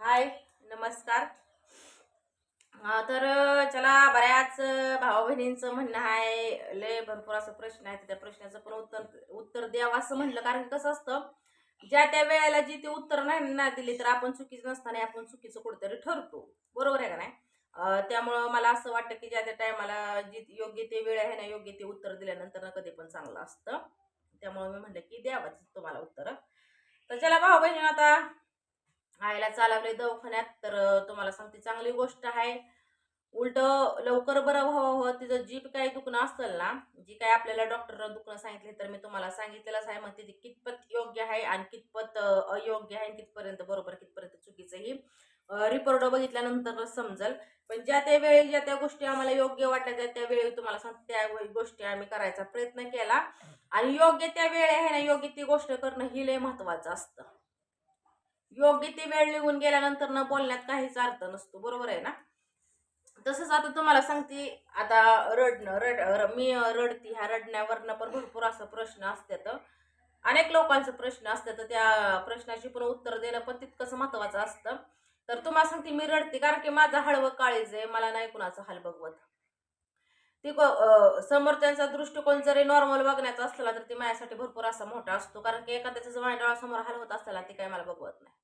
हाय नमस्कार. तर चला बऱ्याच भाऊ बहिणींचं म्हणणं आहे. लय भरपूर असं प्रश्न आहे त्या प्रश्नाचं पण उत्तर उत्तर द्यावं असं म्हणलं. कारण कसं असतं ज्या त्या वेळेला जी ते उत्तर नाही ना दिली तर आपण चुकीचं नसताना आपण चुकीचं कुठेतरी ठरतो. बरोबर आहे का नाही? त्यामुळं मला असं वाटतं की ज्या त्या टायमाला जी योग्य ते वेळ आहे ना योग्य ते उत्तर दिल्यानंतर ना कधी पण चांगलं असतं. त्यामुळे मी म्हणलं की द्यावंच तुम्हाला उत्तर. तर चला भाऊ बहिणी आता आईला चालवले दवाखान्यात तर तुम्हाला सांगते चांगली गोष्ट आहे. उलट लवकर बरं व्हावं हवं तिचं जी काही दुखणं असेल ना जी काय आपल्याला डॉक्टरनं दुखणं सांगितले तर मी तुम्हाला सांगितलेलंच आहे मग ते कितपत योग्य आहे आणि कितपत अयोग्य आहे आणि कितपर्यंत बरोबर कितपर्यंत चुकीचं ही रिपोर्ट बघितल्यानंतर समजल. पण ज्या त्या वेळी ज्या त्या गोष्टी आम्हाला योग्य वाटल्या त्या त्या वेळी तुम्हाला सांगते त्या गोष्टी आम्ही करायचा प्रयत्न केला. आणि योग्य त्या वेळी आहे ना योग्य ती गोष्ट करणं ही लय महत्वाचं असतं. योग्य ती वेळ निघून गेल्यानंतर न बोलण्यात काहीच अर्थ नसतो. बरोबर आहे ना? तसंच आता तुम्हाला सांगते आता रडणं रड र- मी रडती ह्या रडण्यावरनं पण भरपूर असं प्रश्न असतात. अनेक लोकांचे प्रश्न असतात. त्या प्रश्नाची पण उत्तर देणं पण तितकंच महत्वाचं असतं. तर तुम्हाला सांगते मी रडते कारण की माझा हळवं काळीज आहे. मला नाही कुणाचं हाल बघवत. ती क- समोरच्यांचा दृष्टिकोन जरी नॉर्मल बघण्याचा असला तर ती माझ्यासाठी भरपूर असा मोठा असतो. कारण की एखाद्याचा जर माझ्या डोळ्यासमोर हाल होत असताना ती काय मला बघवत नाही.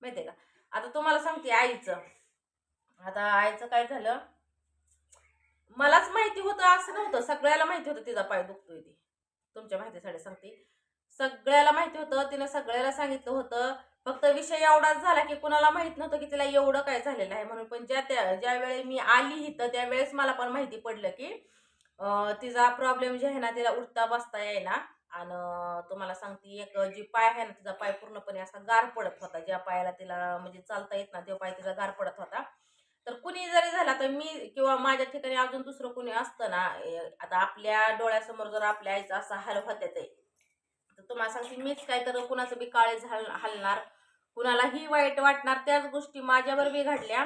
माहितीये का? आता तुम्हाला सांगते आईचं. आता आईचं काय झालं? मलाच माहिती होतं असं नव्हतं. सगळ्याला माहिती होतं तिचा पाय दुखतोय ती. तुमच्या माहितीसाठी सांगते. सगळ्याला माहिती होतं तिनं सगळ्याला सांगितलं होतं. फक्त विषय एवढाच झाला की कुणाला माहीत नव्हतं की तिला एवढं काय झालेलं आहे म्हणून. पण ज्या त्या ज्यावेळी मी आली इथं त्यावेळेस मला पण माहिती पडलं की तिचा प्रॉब्लेम जे आहे ना तिला उठता बसता येईना. आणि तुम्हाला सांगते एक जी पाय आहे ना तिचा पाय पूर्णपणे असा गार पडत होता. ज्या पायाला तिला म्हणजे चालता येत ना तो पाय तिचा गार पडत होता. तर कुणी जरी झाला तर मी किंवा माझ्या ठिकाणी अजून दुसरं कुणी असतं ना ए, आता आपल्या डोळ्यासमोर जर आपल्या आईचा असा हाल होत्या ते तर तुम्हाला सांगते मीच काय तर कुणाचं बी काळे झाल हलणार कुणालाही वाईट वाटणार त्याच गोष्टी माझ्यावर बी घडल्या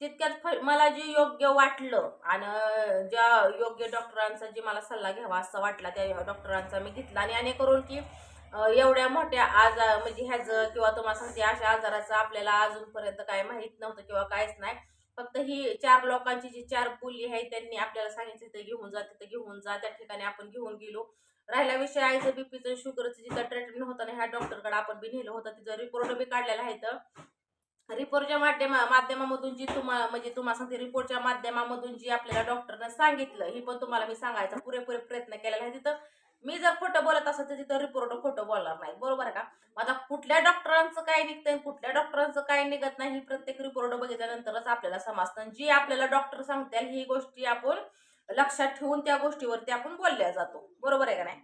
तितक्यात फ- मला जे योग्य वाटलं आणि ज्या योग्य डॉक्टरांचा जे मला सल्ला घ्यावा असा वाटला त्या डॉक्टरांचा मी घेतला. आणि आणि करून की एवढ्या मोठ्या आजार म्हणजे ह्याचं किंवा तुम्हाला सांगते अशा आजाराचं आपल्याला अजूनपर्यंत काय माहीत नव्हतं किंवा काहीच नाही. फक्त ही चार लोकांची जी चार बोली आहे त्यांनी आपल्याला सांगितलं तिथं घेऊन जा तिथं घेऊन जा त्या ठिकाणी आपण घेऊन गेलो. राहिला विषय आईचं बीपीचं शुगरचं जिथं ट्रीटमेंट होतं ना ह्या डॉक्टरकडे आपण बी नेलं होतं तिचं रिपोर्ट बी काढलेला आहे तर रिपोर्टच्या माध्यमा माध्यमामधून जी तुम्हाला म्हणजे तुम्हाला सांगते रिपोर्टच्या माध्यमामधून जी आपल्याला डॉक्टरनं सांगितलं ही पण तुम्हाला मी सांगायचा पुरेपूर प्रयत्न केलेला आहे. तिथं मी जर खोटं बोलत असेल तर तिथं रिपोर्ट खोटं बोलणार नाही. बरोबर आहे का? मग आता कुठल्या डॉक्टरांचं काय निघतंय कुठल्या डॉक्टरांचं काय निघत नाही प्रत्येक रिपोर्ट बघितल्यानंतरच आपल्याला समजतं. जी आपल्याला डॉक्टर सांगतील ही गोष्टी आपण लक्षात ठेवून त्या गोष्टीवरती आपण बोलल्या जातो. बरोबर आहे का नाही?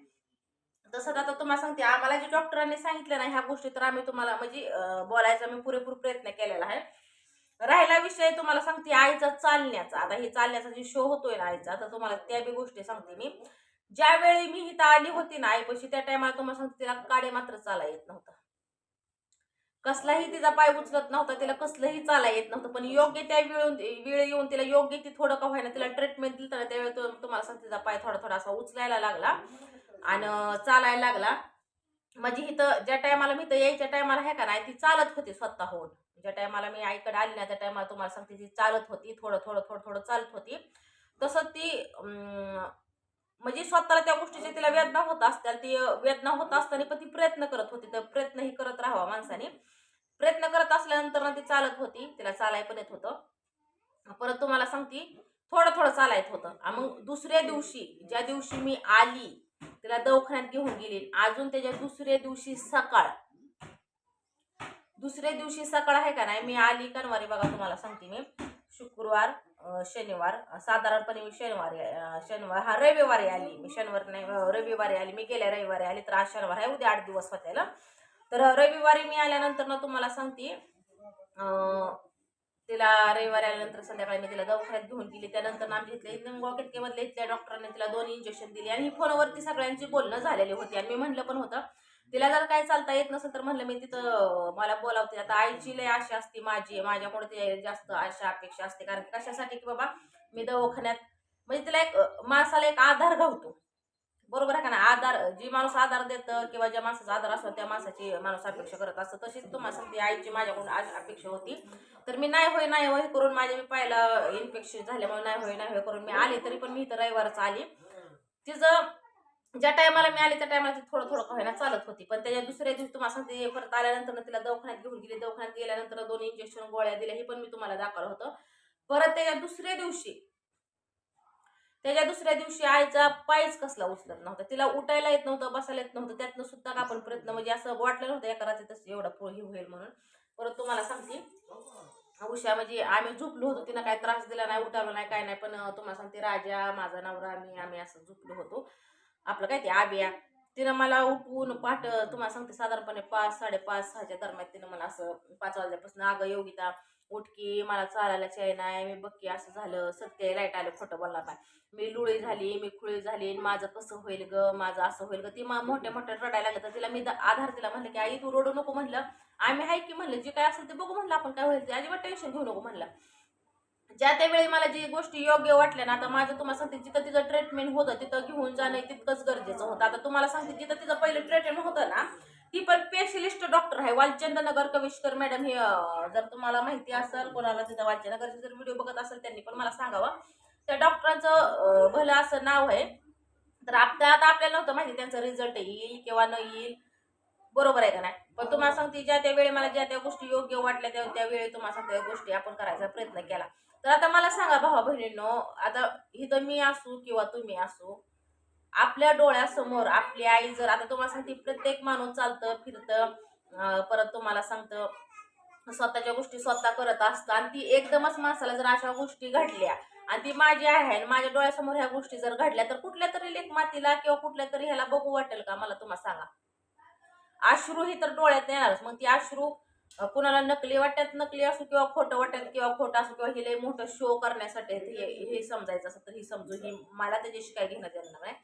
तसंच आता तुम्हाला सांगते आम्हाला जे डॉक्टरांनी सांगितलं ना ह्या गोष्टी तर आम्ही तुम्हाला म्हणजे बोलायचा मी पुरेपूर प्रयत्न केलेला आहे. राहिला विषय तुम्हाला सांगते आईचा चालण्याचा. आता हे चालण्याचा जे शो होतोय ना आईचा तर तुम्हाला त्या बी गोष्टी सांगते मी. ज्यावेळी मी इथं आली होती ना आईपाशी त्या टायमाला तुम्हाला सांगते तिला काडे मात्र चाला येत नव्हता. कसलाही तिचा पाय उचलत नव्हता तिला कसलंही चाला येत नव्हतं पण योग्य त्या वेळ वेळ येऊन तिला योग्य ती थोडं का व्हायना तिला ट्रीटमेंट दिली तर त्यावेळी तो- तुम्हाला सांगते तिचा पाय थोडा थोडा असा उचलायला लागला आणि चालायला लागला. म्हणजे इथं ज्या टायमाला मी तर यायच्या टायमाला हे का नाही ती चालत होती स्वतःहून. ज्या टायमाला मी आईकडे आली ना त्या टायमाला तुम्हाला सांगते ती चालत होती थोडं थोडं थोडं थोडं चालत होती. तसं ती म्हणजे स्वतःला त्या गोष्टीची तिला वेदना होत असत्या ती वेदना होत असताना पण ती प्रयत्न करत होती. तर प्रयत्नही करत राहावा माणसाने. प्रयत्न करत असल्यानंतर ना ती चालत होती. तिला चालाय पण येत होतं. परत तुम्हाला सांगते थोडं थोडं चालायत होतं. मग दुसऱ्या दिवशी ज्या दिवशी मी आली तिला दवाखान्यात घेऊन गेली. अजून त्याच्या दुसऱ्या दिवशी सकाळ. दुसऱ्या दिवशी सकाळ आहे का नाही? मी आली कनवारी बघा तुम्हाला सांगते मी. शुक्रवार शनिवार साधारणपणे मी शनिवारी शनिवार हा रविवारी आली. मी शनिवार नाही रविवारी आली. मी गेल्या रविवारी आली तर आज शनिवार आहे. उद्या आठ दिवस होत्याला तर रविवारी मी आल्यानंतर ना तुम्हाला सांगते तिला रविवारी आल्यानंतर संध्याकाळी मी तिला दवाखान्यात घेऊन गेली. त्यानंतर आम्ही घेतले इथल्या निमगाव केतकेमधल्या इथल्या डॉक्टरांनी तिला दोन इंजेक्शन दिली. आणि फोनवरती सगळ्यांची बोलणं झालेली होती. आणि मी म्हटलं पण होतं तिला जर काय चालता येत नसेल तर म्हणलं मी तिथं मला बोलावते. आता आईची लय आशा असते माझी. माझ्याकडे ते जास्त आशा अपेक्षा असते. कारण कशासाठी की बाबा मी दवाखान्यात म्हणजे तिला एक माणसाला एक आधार गावतो बरोबर आहे का ना? आधार जी माणूस आधार देतं किंवा ज्या माणसाचा आधार असतो त्या माणसाची माणूस अपेक्षा करत असतं. तशीच तुम्हाला सांगते आईची माझ्याकडून आज अपेक्षा होती. तर मी नाही होय नाही होय करून माझ्या मी पाहिला इन्फेक्शन झाल्यामुळे नाही होय नाही होय करून मी आले. तरी पण मी इथं रविवारच आली. तिचं ज्या टायमाला मी आले त्या टायमाला ती थोडं थोडं व्हायला चालत होती. पण त्याच्या दुसऱ्या दिवशी तुम्हाला सांगते परत आल्यानंतर तिला दवाखान्यात घेऊन गेली. दवाखान्यात गेल्यानंतर दोन इंजेक्शन गोळ्या दिल्या. हे पण मी तुम्हाला दाखवलं होतं. परत त्याच्या दुसऱ्या दिवशी त्याच्या दुसऱ्या दिवशी आईचा पायच कसला उचलत नव्हता. तिला उठायला येत नव्हतं बसायला येत नव्हतं. त्यातनं सुद्धा का आपण प्रयत्न म्हणजे असं वाटलं नव्हतं एका रात्रीतच एवढा पोळ हे होईल म्हणून. परत तुम्हाला सांगते उषा म्हणजे आम्ही झोपलो होतो. तिनं काही त्रास दिला नाही उठावलं नाही काय नाही. पण तुम्हाला सांगते राजा माझा नवरा मी आम्ही असं झोपलो होतो. आपलं काय ते आबिया तिनं मला उठवून पाठ तुम्हाला सांगते साधारणपणे पाच साडेपाच सहाच्या दरम्यान तिनं मला असं पाच वाजल्यापासून अगं योगिता उठकी मला चालायला चाय नाही मी बक्की असं झालं सत्य लाइट आलं खोटं बोलणार नाही. मी लुळी झाली मी खुळी झाली आणि माझं कसं होईल ग माझं असं होईल ग? ती मा मोठ्या मोठ्या रडायला लागलं तर तिला मी आधार दिला म्हणलं की आई तू रडू नको म्हणलं. आम्ही आहे की म्हणलं जे काय असेल ते बघू म्हणलं आपण काय होईल ते. अजिबात टेन्शन घेऊ नको म्हणलं. ज्या त्यावेळी मला जी गोष्टी योग्य वाटल्या ना आता माझं तुम्हाला सांगते जिथं तिचं ट्रीटमेंट होतं तिथं घेऊन जाणं तितकंच गरजेचं होतं. आता तुम्हाला सांगते जिथं तिचं पहिलं ट्रीटमेंट होतं ना ती पण स्पेशलिस्ट डॉक्टर आहे वालचंदनगर कविष्कर मॅडम हे जर तुम्हाला माहिती असेल कोणाला तिथं वालचंदनगरचे जर व्हिडिओ बघत असेल त्यांनी पण मला सांगावं. त्या डॉक्टरांचं भलं असं नाव आहे तर आता आपल्याला नव्हतं माहिती त्यांचा रिझल्ट येईल किंवा न येईल. बरोबर आहे का नाही? पण तुम्हाला सांगते ज्या त्या वेळी मला ज्या त्या गोष्टी योग्य वाटल्या त्या त्यावेळी तुम्हाला सांगते गोष्टी आपण करायचा प्रयत्न केला. तर आता मला सांगा भावा बहिणींनो आता इथं मी असू किंवा तुम्ही असू आपल्या डोळ्यासमोर आपली आई जर आता तुम्हाला सांगते प्रत्येक माणूस चालतं फिरतं परत तुम्हाला सांगतं स्वतःच्या गोष्टी स्वतः करत असतं आणि ती एकदमच माणसाला जर अशा गोष्टी घडल्या आणि ती माझी आहे आणि माझ्या डोळ्यासमोर ह्या गोष्टी जर घडल्या तर कुठल्या तरी लेख मातीला किंवा कुठल्या तरी ह्याला बघू वाटेल का? मला तुम्हाला सांगा. अश्रू ही तर डोळ्यात येणारच. मग ती अश्रू कुणाला नकली वाटत नकली असो किंवा खोटं वाटत किंवा खोटं असो किंवा हे लय मोठं शो करण्यासाठी हे हे समजायचं असं तर ही समजू ही मला त्याच्याशी काय घेण्यात येणार नाही.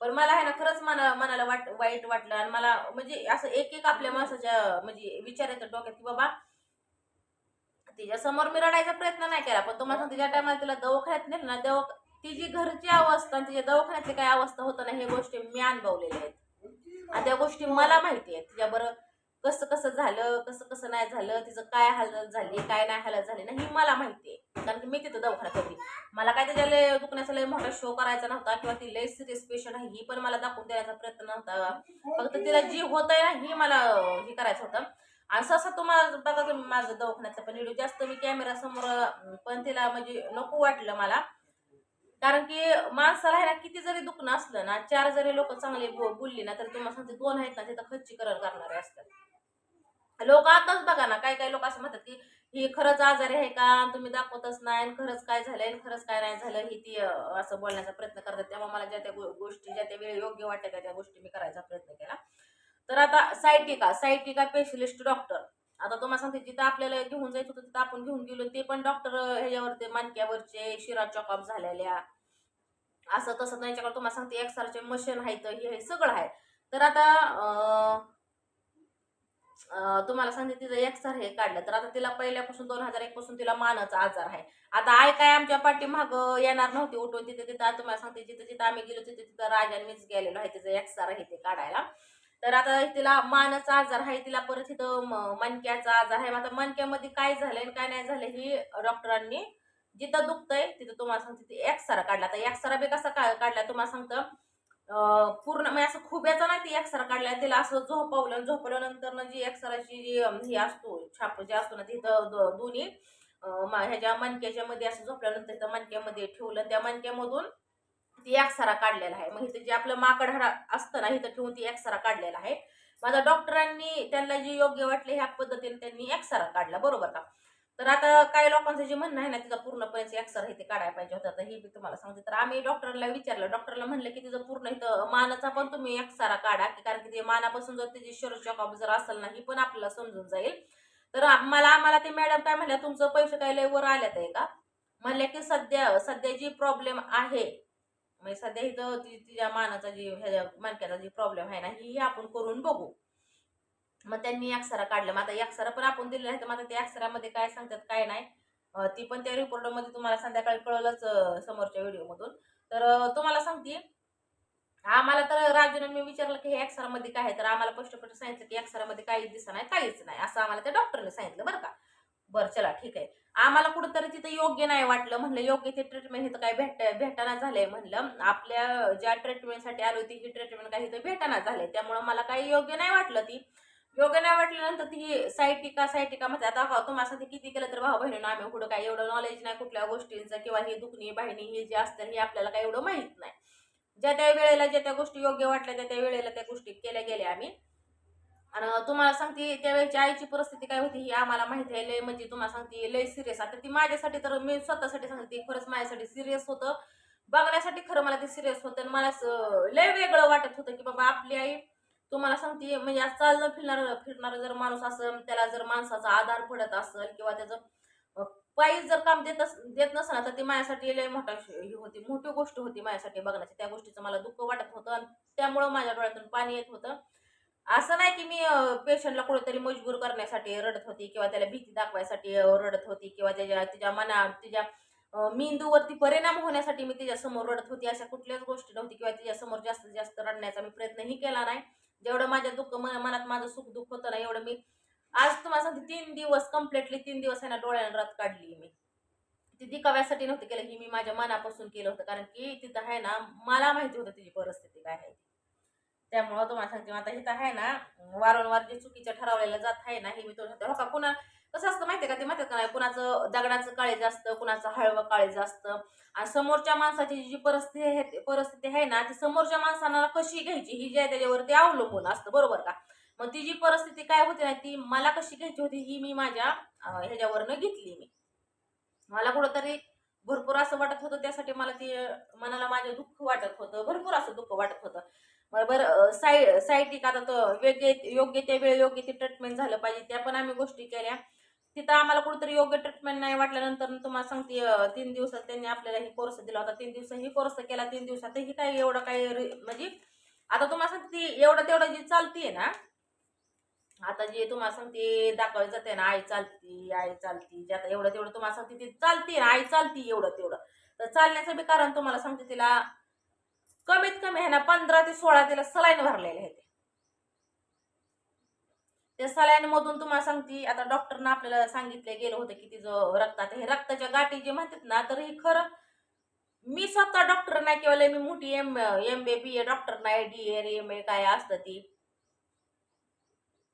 पण मला आहे ना खरंच मना मनाला वाट वाईट वाटलं आणि मला म्हणजे असं एक एक आपल्या माणसाच्या म्हणजे विचार डोक्यात की बाबा तिच्या समोर मी रडायचा प्रयत्न नाही केला पण तुम्हाला तिच्या टायमाला तिला दवाखान्यात नेलं ना दवा तिची घरची अवस्था आणि तिच्या दवाखान्यातली काय अवस्था होतं ना हे गोष्टी मी अनुभवलेल्या आहेत. आणि त्या गोष्टी मला माहिती आहेत तिच्याबरोबर कसं कसं झालं कसं कसं नाही झालं तिचं काय हालत झाली काय नाही हालत झाली ना ही मला माहिती आहे. कारण की मी तिथं दवाखान्यात होती. मला काय त्याच्या लय दुखण्याचा लय मोठा शो करायचा नव्हता किंवा ती लय सिरियस पेशंट आहे ही पण मला दाखवून देण्याचा प्रयत्न नव्हता. फक्त तिला जी होत आहे ना ही मला हे करायचं होतं. आणि सहसा तुम्हाला बघा तुम्ही माझं दवाखान्याचा पण व्हिडिओ जास्त मी कॅमेरा समोर पण तिला म्हणजे नको वाटलं मला. कारण की माणसाला आहे ना किती जरी दुखणं असलं ना चार जरी लोक चांगले बोलली ना तर तुम्हाला सांगते दोन आहेत ना तिथं खच्चीकरण करणारे असतात. लोक आताच बघा ना काय काय लोक असं म्हणतात की ही खरंच आजारी आहे का? तुम्ही दाखवतच नाही खरंच काय झालंय खरंच काय नाही झालं ही ती असं बोलण्याचा प्रयत्न करतात. तेव्हा मला ज्या त्या गो- गोष्टी ज्या त्या वेळी योग्य वाटल्या त्या त्या गोष्टी मी करायचा प्रयत्न केला. तर आता सायटिका सायटिका स्पेशलिस्ट डॉक्टर. आता तुम्हाला सांगते जिथं आपल्याला घेऊन जायचं होतं तिथं आपण घेऊन गेलो ते पण डॉक्टर ह्याच्यावरती मानक्यावरचे शिरा चॉकअप झालेल्या असं तसं त्यांच्याकडे तुम्हाला सांगते एक्सरचे मशीन आहेत हे हे सगळं आहे. तर आता तुम्हाला सांगते तिचं एक्सर हे काढलं. तर आता तिला पहिल्यापासून दोन हजार एक पासून तिला मानाचा आजार आहे. आता आय काय आमच्या पाठीमाग येणार नव्हती उठून तिथे तिथं तुम्हाला सांगते जिथं जिथं आम्ही गेलो तिथे तिथं राजाने मीच गेलेलो आहे तिचं एक्सर आहे ते काढायला. तर आता तिला मानाचा आजार आहे तिला परत तिथं मनक्याचा मणक्याचा आजार आहे. आता मणक्यामध्ये काय झालंय आणि काय नाही झालं ही डॉक्टरांनी जिथं दुखतंय तिथं तुम्हाला सांगते एक्सरा काढला. तर एक्सरा बी कसा काढला तुम्हाला सांगतं पूर्ण म्हणजे असं खुब्याचा नाही ती एक्सरा काढला त्याला असं झोपवलं झोपल्यानंतर ना जी एक्सराची जी हे असतो छाप जे असतो ना तिथं दोन्ही मा- ह्याच्या मणक्याच्या मध्ये असं झोपल्यानंतर त्या मणक्यामध्ये ठेवलं त्या मणक्यामधून ती एक्सरा काढलेला आहे. मग इथं जे आपलं माकड हरा असतं ना इथं ठेवून ती एक्सरा काढलेला आहे. माझ्या डॉक्टरांनी त्यांना जे योग्य वाटले ह्या पद्धतीने त्यांनी एक्सरा काढला बरोबर का? तर आता काही लोकांचं जे म्हणणं आहे ना तिचा पूर्णपणे एक्सरा हे ते काढायला पाहिजे होता तर हे मी तुम्हाला सांगते. तर आम्ही डॉक्टरला विचारलं. डॉक्टरला म्हणलं की तिचं पूर्ण इथं मानाचा पण तुम्ही एक्सारा काढा की कारण की ते मानापासून जर तिची शरीर जर असेल ना ही पण आपल्याला समजून जाईल. तर मला आम्हाला ते मॅडम काय म्हणल्या तुमचं पैसे काय लय वर आल्यात आहे का? म्हणल्या की सध्या सध्या जी प्रॉब्लेम आहे म्हणजे सध्या इथं तिच्या मानाचा जी ह्याच्या मणक्याचा जी प्रॉब्लेम आहे ना ही आपण करून बघू. मग त्यांनी अक्षरा काढलं मग आता अक्षरा पण आपण दिलेलं आहे तर मग आता त्या अक्षरामध्ये काय सांगतात काय नाही. ती पण त्या रिपोर्टमध्ये तुम्हाला संध्याकाळी कळलंच समोरच्या व्हिडिओमधून तर तुम्हाला सांगते आम्हाला तर राजूने मी विचारलं की हे अक्षरामध्ये काय आहे? तर आम्हाला स्पष्टपणे सांगितलं की अक्षरामध्ये काहीच दिसत नाही काहीच नाही. असं आम्हाला त्या डॉक्टरने सांगितलं बरं का. बरं चला ठीक आहे. आम्हाला कुठंतरी तिथं योग्य नाही वाटलं. म्हणलं योग्य ते ट्रीटमेंट इथं काय भेट भेटाना झालंय म्हणलं. आपल्या ज्या ट्रीटमेंटसाठी आलो होती ही ट्रीटमेंट काही इथं भेटाना झालंय. त्यामुळं मला काही योग्य नाही वाटलं ती. योग्य नाही वाटल्यानंतर ती सायटिका सायटिका म्हणजे आता हो, तुम्हाला सांगते किती केलं तर भाऊ बहिणीनं आम्ही कुठं काय एवढं नॉलेज नाही कुठल्या गोष्टींचं किंवा ही दुखणी बहिणी हे जे असतं हे आपल्याला काही एवढं माहीत नाही. ज्या त्या वेळेला ज्या त्या गोष्टी योग्य वाटल्या त्या त्या वेळेला त्या गोष्टी केल्या गेल्या आम्ही. आणि तुम्हाला सांगते त्यावेळेची आईची परिस्थिती काय होती ही आम्हाला माहिती आहे लय म्हणजे तुम्हाला सांगते लय सिरियस आता ती माझ्यासाठी तर मी स्वतःसाठी सांगते खरंच माझ्यासाठी सिरियस होतं. बघण्यासाठी खरं मला ते सिरियस होतं. आणि मला असं लय वेगळं वाटत होतं की बाबा आपली आई तुम्हाला सांगते म्हणजे आज चालणं फिरणार फिरणार जर माणूस असं त्याला जर माणसाचा आधार पडत असेल किंवा त्याचं पायीच पायी जर काम देत अस- देत नसलं तर ती माझ्यासाठी लय मोठा श- ही होती मोठी गोष्ट होती माझ्यासाठी बघण्याची. त्या गोष्टीचं मला दुःख वाटत होतं आणि त्यामुळं माझ्या डोळ्यातून पाणी येत होतं. असं नाही की मी पेशंटला कुठेतरी मजबूर करण्यासाठी रडत होती किंवा त्याला भीती दाखवायसाठी रडत होती किंवा त्याच्या तिच्या मना तिच्या मेंदूवरती परिणाम होण्यासाठी मी तिच्यासमोर रडत होती. अशा कुठल्याच गोष्टी नव्हती किंवा तिच्यासमोर जास्तीत जास्त रडण्याचा मी प्रयत्नही केला नाही. जेवढं माझ्या दुःख मनात माझं सुख दुःख होतं ना एवढं मी आज तुम्हाला सांगते तीन दिवस कम्प्लिटली तीन दिवस आहे ना डोळ्यानं रथ काढली मी. ती दिखाव्यासाठी नव्हती केलं ही मी माझ्या मनापासून केलं होतं कारण की तिथं आहे ना मला माहिती होतं तिची परिस्थिती काय आहे. त्यामुळं तुम्हाला सांगते आता इथं आहे ना वारंवार जे चुकीच्या ठरवलेल्या जात आहे ना हे मी तुझ्या हो का पुन्हा कसं असतं माहितीये का ते माहिती का नाही कुणाचं दगडाचं काळेज असतं कुणाचं हळवं काळेज असतं आणि समोरच्या माणसाची जी परिस्थिती आहे परिस्थिती आहे ना ती समोरच्या माणसाला कशी घ्यायची ही जी आहे त्याच्यावरती अवलंबून असतं बरोबर का? मग ती जी परिस्थिती काय होती ना ती मला कशी घ्यायची होती ही मी माझ्या ह्याच्यावरनं घेतली मी. मला कुठंतरी भरपूर असं वाटत होतं त्यासाठी मला ती मनाला माझं दुःख वाटत होतं भरपूर असं दुःख वाटत होतं. बरोबर साय सायटिक आता तो वेगळे योग्य त्या वेळी योग्य ते ट्रीटमेंट झालं पाहिजे त्या पण आम्ही गोष्टी केल्या. तिथं आम्हाला कुठेतरी योग्य ट्रीटमेंट नाही वाटल्यानंतर तुम्हाला सांगते तीन दिवसात त्यांनी आपल्याला ही कोर्स दिला होता. तीन दिवस ही कोर्स केला तीन दिवसात ही एवढं काही म्हणजे आता तुम्हाला सांगते ती एवढं तेवढं जी चालतीये ना आता जे तुम्हाला सांगते दाखवली जाते ना आई चालती आई चालती जे आता एवढं तेवढं तुम्हाला सांगते ती चालती ना आई चालती एवढं तेवढं. तर चालण्याचं बी कारण तुम्हाला सांगते तिला कमीत कमी आहे ना पंधरा ते सोळा तिला सलाईन भरलेले आहेत. त्या सलाईनमधून तुम्हाला सांगते आता डॉक्टरनं आपल्याला सांगितलं गेलं होतं की तिचं रक्तात हे रक्ताच्या गाठी जे म्हणतात ना तर हे खरं मी स्वतः डॉक्टर नाही किंवा मी मोठी M M B B A doctor नाही डी ए एम ए काय असतं ती.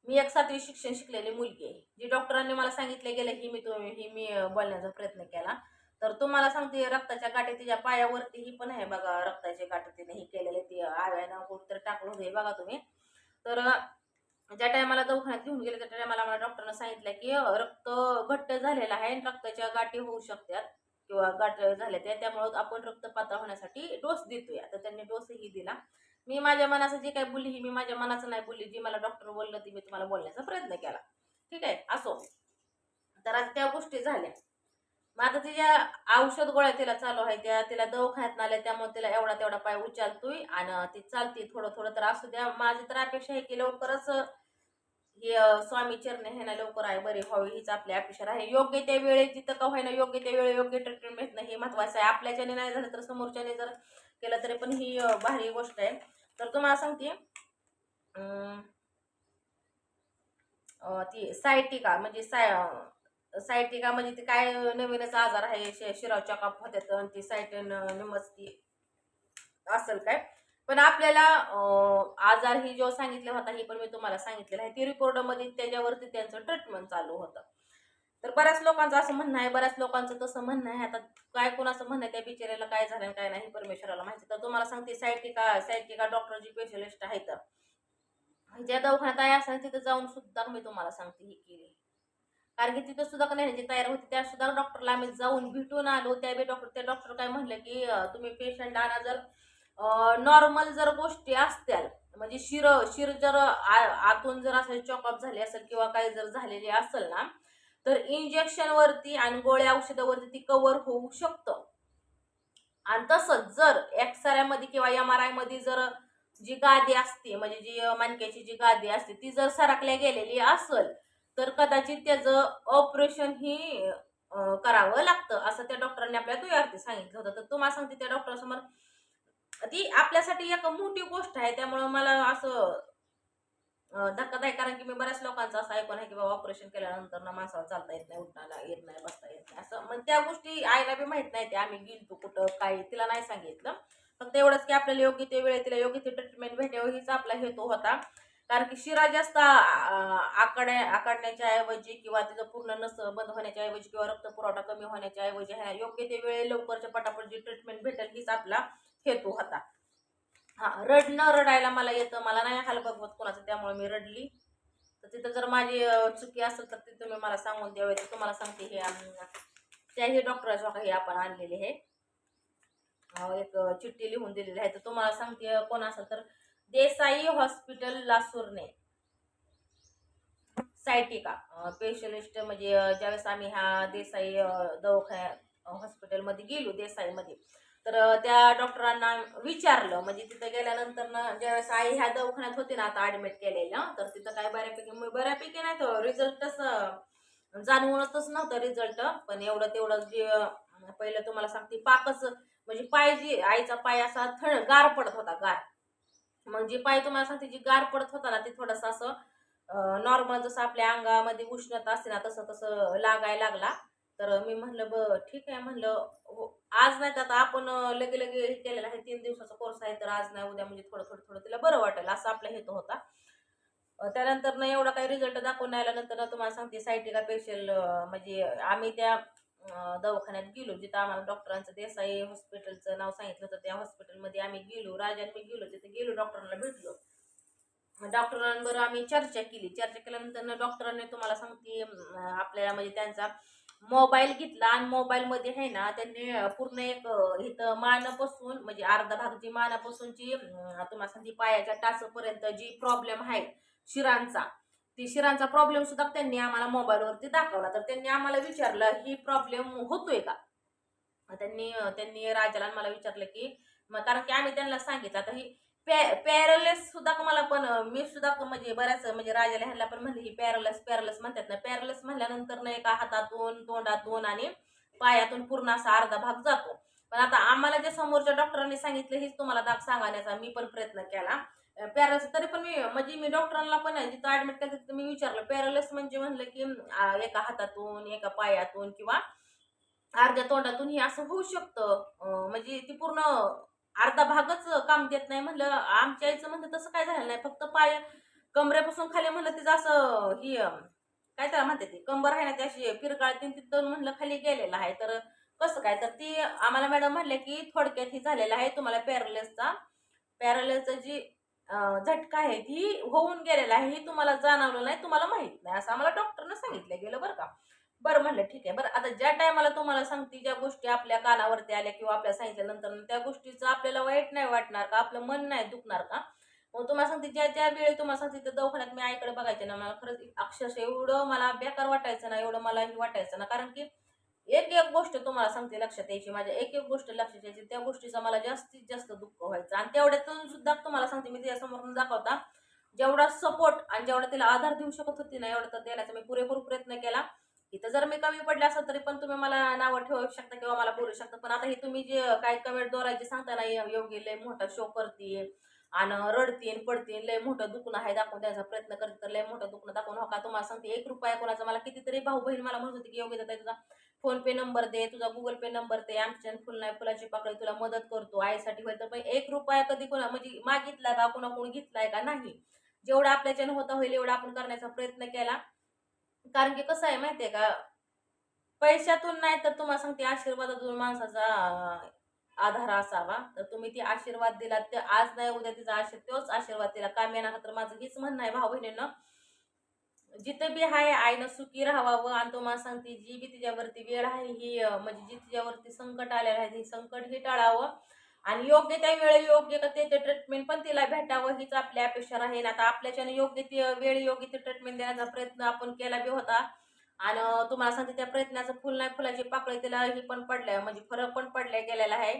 मी एक सातवी शिक्षण शिकलेली मुलगी आहे. जी डॉक्टरांनी मला सांगितलं गेलं ही मी तुम्ही ही मी बोलण्याचा प्रयत्न केला. तर तुम्हाला सांगते रक्ताच्या गाठी तिच्या पायावरती ही पण आहे बघा रक्ताची गाठी तिने हे केलेले ती आव्यानं कुठंतरी टाकलं होतं हे बघा तुम्ही. तर ज्या टायमाला दवाखान्यात घेऊन गेले त्या टायमाला मला डॉक्टरनं सांगितलं की रक्त घट्ट झालेलं आहे आणि रक्ताच्या गाठी होऊ शकतात किंवा गाठ झाल्या त्या त्यामुळं आपण रक्त पातळ होण्यासाठी डोस देतोय. आता त्यांनी डोसही दिला. मी माझ्या मनाचं जे काही बोलली ही मी माझ्या मनाचं नाही बोलली जी मला डॉक्टर बोललं ती मी तुम्हाला बोलण्याचा प्रयत्न केला. ठीक आहे? असो. तर आता त्या गोष्टी झाल्या. मग आता तिच्या औषध गोळ्या तिला चालू आहे त्या तिला दवाखान्यात नाल्या त्यामुळे तिला एवढा तेवढा पाय उचलतोय आणि ती चालते. थोडं थोडं तर असू द्या. माझी तर अपेक्षा आहे की लवकरच हे स्वामी चरणे हे ना लवकर आहे बरे व्हावे हीच आपली अपेक्षा आहे. योग्य त्या वेळेत जिथं का होईना योग्य त्या वेळी योग्य ट्रीटमेंट भेटणं हे महत्वाचं आहे. आपल्याच्याने नाही झालं तर समोरच्याने जर केलं तरी पण ही भारी गोष्ट आहे. तर तुम्हाला सांगते अं, ती सायटिका म्हणजे साय सायटिका म्हणजे ते काय नवीनच आजार आहे शे- काप होत्यात आणि ती सायटन नमस्ती असेल काय? पण आपल्याला आजार ही जो सांगितला होता ही पण मी तुम्हाला सांगितलेलं आहे. ती रिपोर्टमध्ये त्याच्यावरती त्यांचं ट्रीटमेंट चालू होतं. तर बऱ्याच लोकांचं असं म्हणणं आहे बऱ्याच लोकांचं तसं म्हणणं आहे. आता काय कोणाचं म्हणणं आहे त्या बिचाऱ्याला काय झालं काय नाही परमेश्वराला माहिती तर तुम्हाला सांगते सायटिका सायटिका डॉक्टर जी स्पेशलिस्ट आहेत ज्या दवाखान्यात आहे असं तिथं जाऊन सुद्धा मी तुम्हाला सांगते ही केली. कारण की तिथं सुद्धा नाही जी तयार होती त्या सुद्धा डॉक्टरला आम्ही जाऊन भेटून आलो. त्या डॉक्टर त्या डॉक्टर काय म्हणलं की तुम्ही पेशंट आणा जर नॉर्मल जर गोष्टी असत्या म्हणजे शिर शिर जर आतून जर असं चॉकअप झाले असेल किंवा काही जर झालेले असेल ना तर इंजेक्शन वरती आणि गोळ्या औषधावरती ती कव्हर होऊ शकतं. आणि तसंच जर एक्सरेमध्ये किंवा एम आरमध्ये जर जी गादी असते म्हणजे जी मानक्याची जी गादी असते ती जर सरकल्या गेलेली असेल तर कदाचित त्याचं ऑपरेशन ही करावं लागतं असं त्या डॉक्टरांनी आपल्या तुयार्थी सांगितलं होतं. तर तुम्हाला सांगते त्या डॉक्टरसमोर ती आपल्यासाठी एक मोठी गोष्ट आहे. त्यामुळं मला असं धक्कादायक कारण की मी बऱ्याच लोकांचं असं ऐकून आहे की बाबा ऑपरेशन केल्यानंतर ना माणसाला चालता येत नाही उठायला येत नाही बसता येत नाही. असं मग त्या गोष्टी आईला बी माहीत नाही ते आम्ही गेलतो कुठं काय तिला नाही सांगितलं. फक्त एवढंच की आपल्याला योग्य ते वेळे तिला योग्य ते ट्रीटमेंट भेटावं हीच आपला हेतू होता. कारण की शिरा जास्त आकड्या आकडण्याच्या ऐवजी किंवा तिचं पूर्ण नस बंद होण्याच्या ऐवजी किंवा रक्त पुरवठा कमी होण्याच्या ऐवजी ह्या योग्य ते वेळे लवकरच्या पटापट जी ट्रीटमेंट भेटेल हीच आपला हेतू होता. हा रडणं रडायला मला येतं मला नाही हाल बघवत कोणाचं त्यामुळे मी रडली. तर तिथं जर माझी चुकी असेल तर ती तुम्ही मला सांगून द्यावे तर तुम्हाला सांगते हे त्याही डॉक्टराचं हे आपण आणलेले हे. एक चिठ्ठी लिहून दिलेली आहे तर तुम्हाला सांगते कोण असेल तर देसाई हॉस्पिटल लासूरने. सायटिका स्पेशलिस्ट म्हणजे ज्यावेळेस आम्ही ह्या देसाई दवाखान्या हॉस्पिटलमध्ये गेलो देसाईमध्ये तर त्या डॉक्टरांना विचारलं. म्हणजे तिथं गेल्यानंतर ना ज्यावेळेस आई ह्या दवाखान्यात होती ना आता ऍडमिट केलेलं तर तिथं काय बऱ्यापैकी बऱ्यापैकी नाही तर रिझल्टच जाणवतच नव्हतं रिझल्ट पण एवढं तेवढं जे पहिलं तुम्हाला सांगते पाकच म्हणजे पाय जी आईचा पाय असा थळ गार पडत होता गार. मग जी पाय तुम्हाला सांगते जी गार पडत होता ना ते थोडंसं असं नॉर्मल जसं आपल्या अंगामध्ये उष्णता असते ना तसं तसं लागायला लागला. तर मी म्हणलं ब ठीक आहे. म्हणलं हो, आज नाही तर आता आपण लगे लगे हे केलेलं आहे तीन दिवसाचा कोर्स आहे तर आज नाही उद्या म्हणजे थोडं थोडं थोडं तिला बरं वाटेल असा आपला हेतू होता. त्यानंतर ना एवढा काही रिझल्ट दाखवून आल्यानंतर ना तुम्हाला सांगते सायटिका पेशल म्हणजे आम्ही त्या दवाखान्यात गेलो जिथं आम्हाला डॉक्टरांचं देसाई हॉस्पिटलचं नाव सांगितलं होतं त्या हॉस्पिटलमध्ये आम्ही गेलो राजान मी गेलो तिथे गेलो डॉक्टरांना भेटलो. डॉक्टरांबरोबर आम्ही चर्चा केली चर्चा केल्यानंतर ना डॉक्टरांनी तुम्हाला सांगते आपल्याला म्हणजे त्यांचा मोबाईल घेतला आणि मोबाईलमध्ये आहे ना त्यांनी पूर्ण एक इथं मानापासून म्हणजे अर्धा भाग जी मानापासूनची तुम्हाला सांगते पायाच्या टाचपर्यंत जी प्रॉब्लेम आहे शिरांचा ती शिरांचा प्रॉब्लेम सुद्धा त्यांनी आम्हाला मोबाईलवरती दाखवला. तर त्यांनी आम्हाला विचारलं ही प्रॉब्लेम होतोय का? त्यांनी त्यांनी राजाला मला विचारलं की मग कारण की आम्ही त्यांना सांगितलं आता ही पॅ पॅरलेस सुद्धा मला पण मी सुद्धा म्हणजे बऱ्याच म्हणजे राजाला ह्यांना पण म्हणलं ही पॅरलेस पॅरलेस म्हणतात ना. पॅरलेस म्हणल्यानंतर ना एका हातातून तोंडातून आणि पायातून पूर्ण असा अर्धा भाग जातो. पण आता आम्हाला जे समोरच्या डॉक्टरांनी सांगितलं हेच तुम्हाला दाग सांगण्याचा मी पण प्रयत्न केला. पॅरलेस तरी पण मी म्हणजे मी डॉक्टरांना पण जिथं ऍडमिट केलं तिथं मी विचारलं. पॅरलेस म्हणजे म्हणलं की एका हातातून एका पायातून किंवा अर्ध्या तोंडातून हे असं होऊ शकतं. म्हणजे ती पूर्ण अर्धा भागच काम देत नाही म्हणलं. आमच्या आईचं म्हणलं तसं काय झालं नाही. फक्त पाय कमरेपासून खाली म्हणलं तिचं असं ही काय त्याला म्हणते ती कंबर आहे ना ती अशी ती तिथं म्हणलं खाली गेलेलं आहे. तर कसं काय? तर ती आम्हाला मॅडम म्हणल्या की थोडक्यात ही झालेलं आहे तुम्हाला पॅरलेसचा पॅरलेसचा जी झटका आहे ती होऊन गेलेला आहे ही तुम्हाला जाणवलं नाही तुम्हाला माहीत नाही. असं आम्हाला डॉक्टरनं सांगितलं गेलं बरं का. बरं म्हणलं ठीक आहे. बरं आता ज्या टायमाला तुम्हाला सांगते ज्या गोष्टी आपल्या कानावरती आल्या किंवा आपल्या सांगितल्यानंतर त्या गोष्टीचं आपल्याला वाईट नाही वाटणार का? आपलं मन नाही दुखणार का? मग तुम्हाला सांगते ज्या ज्या वेळी तुम्हाला सांगते त्या दवाखान्यात मी आईकडे बघायचे ना मला खरंच अक्षरशः एवढं मला बेकार वाटायचं ना एवढं मला हे वाटायचं ना कारण की एक एक गोष्ट तुम्हाला सांगते लक्षात यायची माझ्या एक एक गोष्ट लक्षात यायची त्या गोष्टीचा मला जास्तीत जास्त दुःख व्हायचं. आणि तेवढ्यातून सुद्धा तुम्हाला सांगते मी तिच्यासमोरून दाखवता जेवढा सपोर्ट आणि जेवढा तिला आधार देऊ शकत होती ना एवढा तर त्याला मी पुरेपूर प्रयत्न केला. इथं जर मी कमी पडले असेल तरी पण तुम्ही मला नावं ठेवू शकता किंवा मला बोलू शकता. पण आता हे तुम्ही जे काही कमेंटद्वारा जे सांगता ना योग्य योगी लय मोठा शो करते आणि रडतीन पडतीन लय मोठं दुखणं आहे दाखवून द्यायचा प्रयत्न करते तर लय मोठं दुखणं दाखवून. हो का तुम्हाला सांगते एक रुपया कोणाचा मला कितीतरी भाऊ बहीण मला म्हणत होती की योगी दादा तुझा फोन पे नंबर दे तुझा गुगल पे नंबर दे आमच्या फुल नाही फुलाची पाकळी तुला मदत करतो आईसाठी होईल तर पण एक रुपया कधी कोणा म्हणजे मागितला का कोणा कोण घेतलाय का नाही? जेवढं आपल्याच्यानं होता होईल एवढा आपण करण्याचा प्रयत्न केला. कारण की कसं आहे माहितीये का पैशातून नाही तर तुम्हाला सांगते आशीर्वादातून माणसाचा आधार असावा. तर तुम्ही ती आशीर्वाद दिला ते आज नाही उद्या तिचा आशीर्वाद तोच आशीर्वाद दिला. काम येणार तर माझं हेच म्हणणं आहे भाऊ बहिणीनं जिथं बी आहे आईनं सुखी राहावं. आणि तुम्हाला सांगते जी बी तिच्यावरती वेळ आहे ही म्हणजे जी तिच्यावरती संकट आलेलं आहे हे संकट हे टाळावं. आणि योग्य त्या वेळी योग्य का ते ट्रीटमेंट पण तिला भेटावं हीच आपली अपेक्षा राहील. आता आपल्याच्याने योग्य ती वेळी योग्य ते ट्रीटमेंट देण्याचा प्रयत्न आपण केला बी होता. आणि तुम्हाला सांगते त्या प्रयत्नाचं फुल नाही फुलाची पाकळी तिला ही पण पडल्या म्हणजे फरक पण पडल्या गेलेला आहे.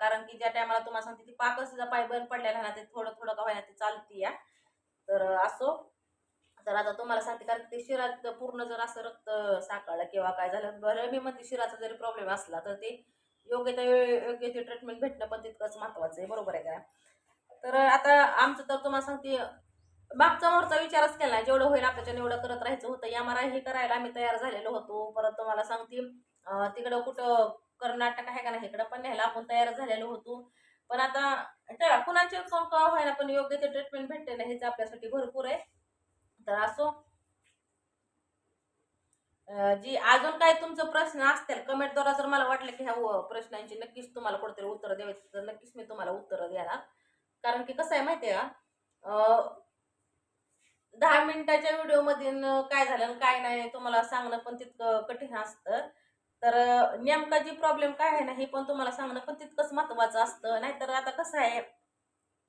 कारण की ज्या टायमाला तुम्हाला सांगते ती पाकच तिचा पाय बंद पडलेला ना ते थोडं थोडं का होईना ते चालती या तर असो. तर आता तुम्हाला सांगते कारण ते शिरात पूर्ण जर असं रक्त साकाळलं किंवा काय झालं बरं मी म्हणते शिराचा जरी प्रॉब्लेम असला तर ते योग्य त्या योग्य ते ट्रीटमेंट भेटणं पण तितकंच महत्वाचं आहे. बरोबर आहे का? तर आता आमचं तर तुम्हाला सांगते मागचा मोरचा विचारच केला नाही. जेवढं होईल आपल्याच्यानं एवढं करत राहायचं होतं. या मला हे करायला आम्ही तयार झालेलो होतो. परत तुम्हाला सांगते तिकडं कुठं कर्नाटक आहे का नाही इकडं पण न्यायला आपण तयार झालेलो होतो. पण आता चला कुणाचे कोण का व्हायला पण योग्य ते ट्रीटमेंट भेटते ना हेच आपल्यासाठी भरपूर आहे. तर असो जी अजून काय तुमचं प्रश्न असतील कमेंटद्वारा जर मला वाटलं की ह्या प्रश्नांची नक्कीच तुम्हाला कुठेतरी उत्तर द्यायची तर नक्कीच मी तुम्हाला उत्तर देणार. कारण की कसं आहे माहिती आहे का दहा मिनिटाच्या व्हिडिओमध्ये काय झालं काय नाही तुम्हाला सांगणं पण तितकं कठीण असतं. तर नेमका जी प्रॉब्लेम काय आहे ना हे पण तुम्हाला सांगणं पण तितकंच महत्वाचं असतं. नाहीतर आता कसं आहे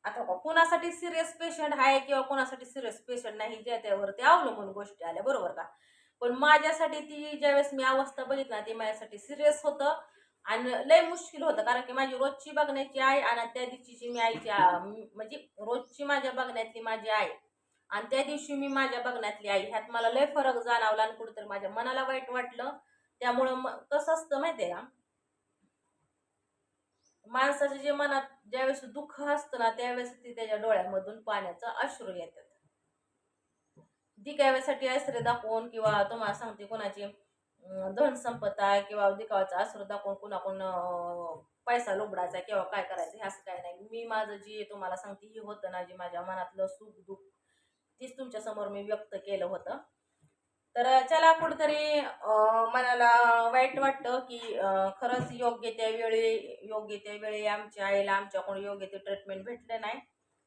आता कोणासाठी कुणासाठी सिरियस पेशंट आहे किंवा कोणासाठी सिरियस पेशंट नाही ज्या त्यावरती अवलंबून गोष्टी आल्या बरोबर का? पण माझ्यासाठी ती ज्यावेळेस मी अवस्था बघितला ती माझ्यासाठी सिरियस होतं. आणि लय मुश्किल होतं कारण की माझी रोजची बघण्याची आई आणि त्या दिवशी जी मी आईची म्हणजे रोजची माझ्या बघण्यातली माझी आई आणि त्या दिवशी मी माझ्या बघण्यातली आई ह्यात मला लय फरक जाणवला आणि कुठेतरी माझ्या मनाला वाईट वाटलं. त्यामुळं म- कसं असतं माहिती आहे का? माणसाच्या जे मनात ज्यावेळेस दुःख असतं ना त्यावेळेस ती त्याच्या डोळ्यामधून पाण्याचं अश्रू येतात. दिखाव्यासाठी आश्रय दाखवून किंवा तुम्हाला सांगते कोणाची धन धन संपदा किंवा दिखावाचा आश्रय दाखवून कुणाकडून पैसा लुबडायचा किंवा काय करायचं हे असं काय नाही. मी माझं जे तुम्हाला सांगते हे होतं ना जे माझ्या मनातलं सुख दुःख तीच तुमच्यासमोर मी व्यक्त केलं होतं. तर चला कुठंतरी मनाला वाईट वाटतं की खरंच योग्य त्या वेळी योग्य त्या वेळी आमच्या आईला आमच्याकडून योग्य ते ट्रीटमेंट भेटलं नाही.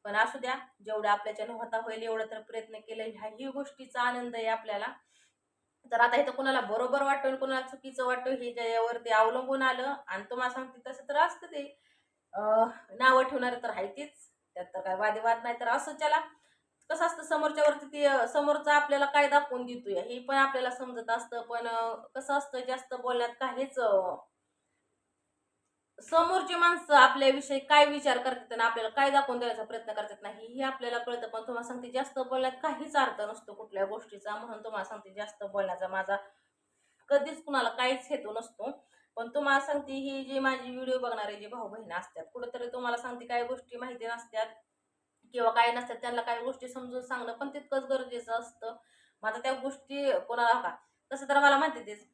पण असू द्या जेवढं आपल्याच्यानं होता होईल एवढं तर प्रयत्न केले. ह्याही गोष्टीचा आनंद आहे आपल्याला. तर आता इथं कुणाला बरोबर वाटेल कोणाला कुणाला चुकीचं वाटतं हे ज्यावरती अवलंबून आलं आणि तुम्हाला सांगते तसं तर असतं ते. नावं ठेवणारे तर आहे तेच. त्यात तर काय वादेवाद नाही तर असं त्याला कसं असतं समोरच्यावरती ते समोरचा आपल्याला काय दाखवून देतोय हे पण आपल्याला समजत असतं. पण कसं असतं जास्त बोलण्यात काहीच समोरची माणसं आपल्याविषयी काय विचार करतात आणि आपल्याला काय दाखवून देण्याचा प्रयत्न करतात नाही हे आपल्याला कळतं. पण तुम्हाला सांगते जास्त बोलण्यात काहीच अर्थ नसतो कुठल्या गोष्टीचा. म्हणून तुम्हाला सांगते जास्त बोलण्याचा माझा कधीच कुणाला काहीच हेतू नसतो. पण तुम्हाला सांगते ही जी माझी व्हिडिओ बघणारे जे भाऊ बहिणी असतात कुठेतरी तुम्हाला सांगते काही गोष्टी माहिती नसतात किंवा काय नसतात त्यांना काही गोष्टी समजून सांगणं पण तितकंच गरजेचं असतं. मग आता त्या गोष्टी कोणाला का तसं तर मला माहिती तेच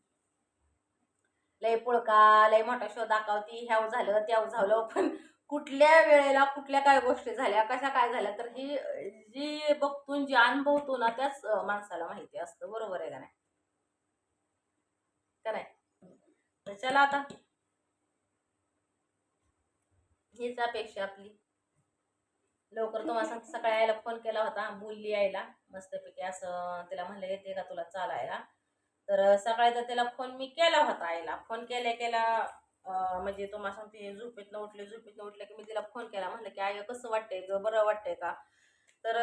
लय पुळका लय मोठा शो दाखवती ह्याव झालं त्याव झालं पण कुठल्या वेळेला कुठल्या काय गोष्टी झाल्या कशा काय झाल्या तर ही जी बघतून जी अनुभवतो ना त्याच माणसाला माहिती असतं. बरोबर आहे का नाही? का नाही? तर चला आता. हीच अपेक्षा आपली. लवकर तुम्हाला सांगते सकाळी यायला फोन केला होता बोलली यायला मस्तपैकी असं तिला म्हणलं येते का तुला चालायला? तर सकाळी तर त्याला फोन मी केला होता आईला. फोन केल्या केला म्हणजे तुम्हाला सांगते झोपेतनं उठले झोपेतनं उठले की मी तिला फोन केला. म्हणलं की आई कसं वाटतंय ग? बरं वाटतंय का? तर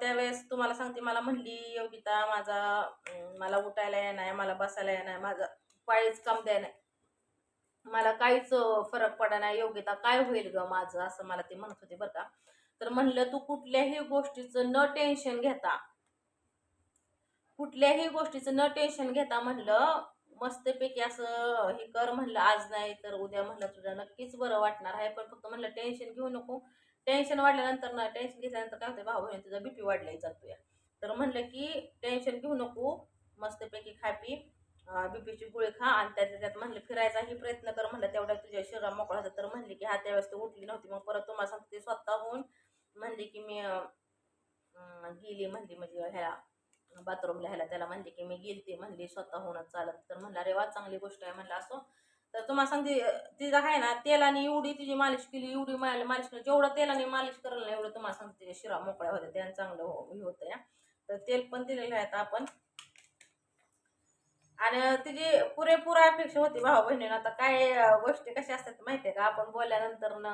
त्यावेळेस तुम्हाला सांगते मला म्हणली योगिता माझा मला उठायला येणार मला बसायला येणार माझा पायच काम द्या नाही. मला काहीच फरक पडा नाही. योग्यता काय होईल ग माझं? असं मला ते म्हणत होते बरं का. तर म्हणलं तू कुठल्याही गोष्टीचं न टेन्शन घेता कुठल्याही गोष्टीचं न टेन्शन घेता म्हणलं मस्तपैकी असं हे कर म्हणलं आज नाही तर उद्या म्हणलं तुझ्या नक्कीच बरं वाटणार आहे. पण फक्त म्हणलं टेन्शन घेऊ नको. टेन्शन वाढल्यानंतर ना टेन्शन घेतल्यानंतर काय होतं भाऊ बहिणी तुझा बीपी वाढलाय जातोय. तर म्हणलं की टेन्शन घेऊ नको. मस्तपैकी खा पी. बीपीची गोळी खा आणि त्याच्या त्यात म्हणलं फिरायचाही प्रयत्न कर म्हणलं. तेवढ्या तुझ्या शरीरा मोकळा होता तर म्हणले की हा त्यावेळेस ती उठली नव्हती. मग परत तुम्हाला सांगते स्वतःहून म्हणले की मी गेली म्हणली म्हणजे ह्या बाथरूमला ह्याला त्याला म्हणली की मी गेलते म्हणली स्वतःहूनच चालत. तर म्हणलं अरे वा चांगली गोष्ट आहे. म्हणलं असो. तर तुम्हाला सांगते तिचं आहे ना तेलाने एवढी तिची मालिश केली एवढी माल मालिश केली जेवढं तेलाने मालिश करायला नाही एवढं तुम्हाला सांगते शिरा मोकळ्या होत्या त्यानं चांगलं हो हे होतं या. तर तेल पण दिलेलं आहे आता आपण. आणि तिची पुरेपूर अपेक्षा होती भाऊ बहिणीनं आता काय गोष्टी कशा असतात माहिती आहे का? आपण बोलल्यानंतर न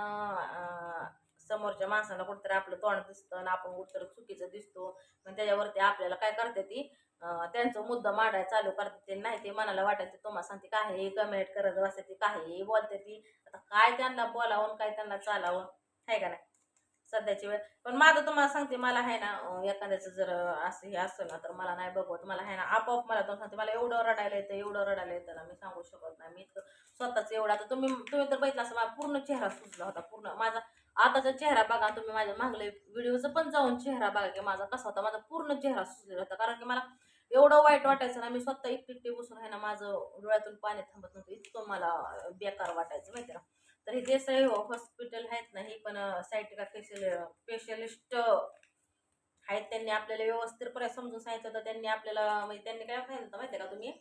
समोरच्या माणसाला कुठेतरी आपलं तोंड दिसतं आणि आपण कुठेतरी चुकीचं दिसतो. पण त्याच्यावरती आपल्याला काय करते ती? त्यांचा त्यांचं मुद्दा मांडायला चालू करते ते. नाही ते मनाला वाटायचं तुम्हाला सांगते काही कमेंट करत बसते ती हे बोलते ती. आता काय त्यांना बोलावून काय त्यांना चालावून आहे का नाही? सध्याची वेळ. पण माझं तुम्हाला सांगते मला आहे ना एखाद्याचं जर असं हे असेल ना तर मला नाही बघवत. मला आहे ना आपोआप मला तुम्हाला सांगते मला एवढं रडायला येतं एवढं रडायला येतं ना मी सांगू शकत नाही. मी इतकं स्वतःच एवढा. तर तुम्ही तुम्ही तर बघितलं असं माझा पूर्ण चेहरा सुजला होता पूर्ण माझा आताचा चेहरा बघा तुम्ही माझ्या मागले व्हिडिओचं पण जाऊन चेहरा बघा की माझा कसा होता माझा पूर्ण चेहरा सुचलेला होता. कारण की मला एवढं वाईट वाटायचं ना मी स्वतः एकटी एकटी बसून आहे ना माझं डोळ्यातून पाणी थांबत नव्हतं. इतकं मला बेकार वाटायचं माहिती ना तर हे देसाई हॉस्पिटल आहेत ना हे पण सायटिका स्पेशलिस्ट आहेत. त्यांनी आपल्याला व्यवस्थितपणे समजून सांगितलं तर त्यांनी आपल्याला म्हणजे त्यांनी काय सांगितलं होतं माहिती आहे का तुम्ही?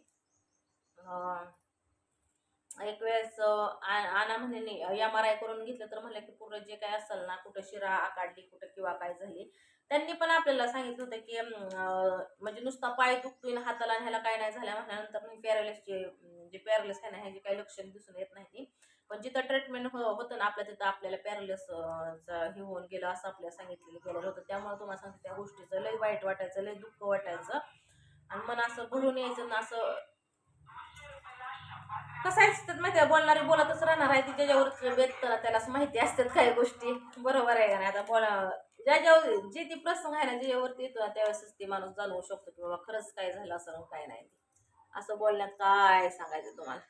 एक वेळेस अं, आ- आणा म्हणे एम आर आय करून घेतलं तर म्हणलं की पूर्ण जे काय असेल ना कुठं शिरा काढली कुठं किंवा काय झाली. त्यांनी पण आपल्याला सांगितलं होतं की म्हणजे नुसता पाय दुखतोय हाताला ह्याला काय नाही झाल्या म्हटल्यानंतर पॅरालिसचे जे पॅरालिस आहे ना ह्याची काही लक्षण दिसून येत नाही पण जिथं ट्रीटमेंट हो होतं ना आपल्या तिथं आपल्याला पॅरालिस हे होऊन गेलं असं आपल्याला सांगितलेलं गेलेलं होतं. त्यामुळे तुम्हाला सांगते त्या गोष्टीचं लय वाईट वाटायचं लय दुःख वाटायचं. आणि मन असं भरून यायचं ना असं कसं आहे माहिती आहे? बोलणारे बोलतच राहणार आहे. ती ज्याच्यावर बेत ना त्याला माहिती असतात काही गोष्टी. बरोबर आहे का नाही? आता बोला ज्याच्यावर जे ती प्रसंग आहे ना ज्याच्यावरती येतो ना त्यावेळेसच ती माणूस जाणवू शकतो की बाबा खरंच काय झालं असं काय नाही. असं बोलण्यात काय सांगायचं तुम्हाला?